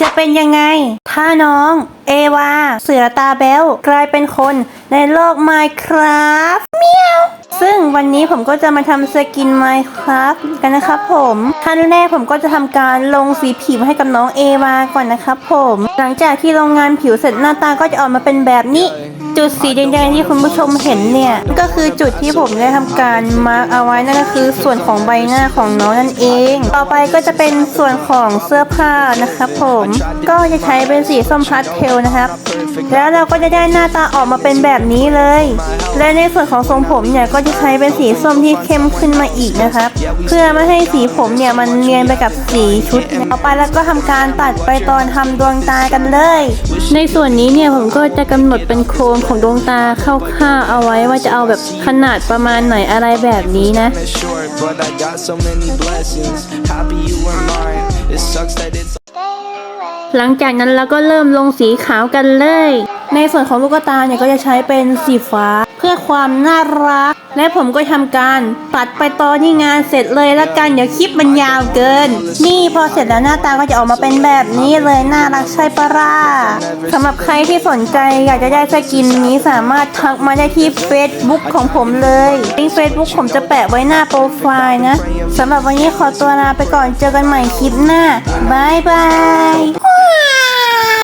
จะเป็นยังไง ถ้าน้อง เอวา เสือตาแบลกลายเป็นคนในโลก Minecraft เมียว ซึ่งวันนี้ผมก็จะมาทำสกิน Minecraft กันนะครับผมขั้นแรกผมก็จะทำการลงสีผิวให้กับน้องเอวาก่อนนะครับผม หลังจากที่ลงงานผิวเสร็จหน้าตาก็จะออกมาเป็นแบบนี้ จุดสีแดงๆที่คุณผู้ชมเห็นเนี่ย ก็คือจุดที่ผมได้ทำการมาร์กเอาไว้นั่นก็คือส่วนของใบหน้าของน้องนั่นเอง ต่อไปก็จะเป็นส่วนของเสื้อผ้านะครับผมก็จะใช้เป็นสีส้มพาสเทลนะครับ แล้วเราก็จะได้หน้าตาออกมาเป็นแบบนี้เลย และในส่วนของทรงผมเนี่ยก็จะใช้เป็นสีส้มที่เข้มขึ้นมาอีกนะครับ เพื่อไม่ให้สีผมเนี่ยมันเนียนไปกับสีชุดต่อไปแล้วก็ทำการตัดไปตอนทำดวงตากันเลย ในส่วนนี้เนี่ยผมก็จะกำหนดเป็นโครงของดวงตาคร่าวๆเอาไว้ว่าจะเอาแบบขนาดประมาณไหนอะไรแบบนี้นะ It's short, but I got so many blessings. Happy you were mine. It sucks that it's หลังจากนั้นเราก็เริ่มลงสีขาวกันเลย ในส่วนของลูกตาเนี่ยก็จะใช้เป็นสีฟ้า เพื่อความน่ารัก และผมก็ทำการตัดไปตอนที่งานเสร็จเลยละกันเดี๋ยวคลิปมันยาวเกิน นี่พอเสร็จแล้วหน้าตาก็จะออกมาเป็นแบบนี้เลยน่ารักใช่ปะล่ะสำหรับใครที่สนใจอยากจะได้สกินนี้สามารถทักมาได้ที่ Facebook ของผมเลยลิงก์ Facebook ผมจะแปะไว้หน้าโปรไฟล์นะสำหรับวันนี้ขอตัวลาไปก่อนเจอกันใหม่คลิปหน้าบายบาย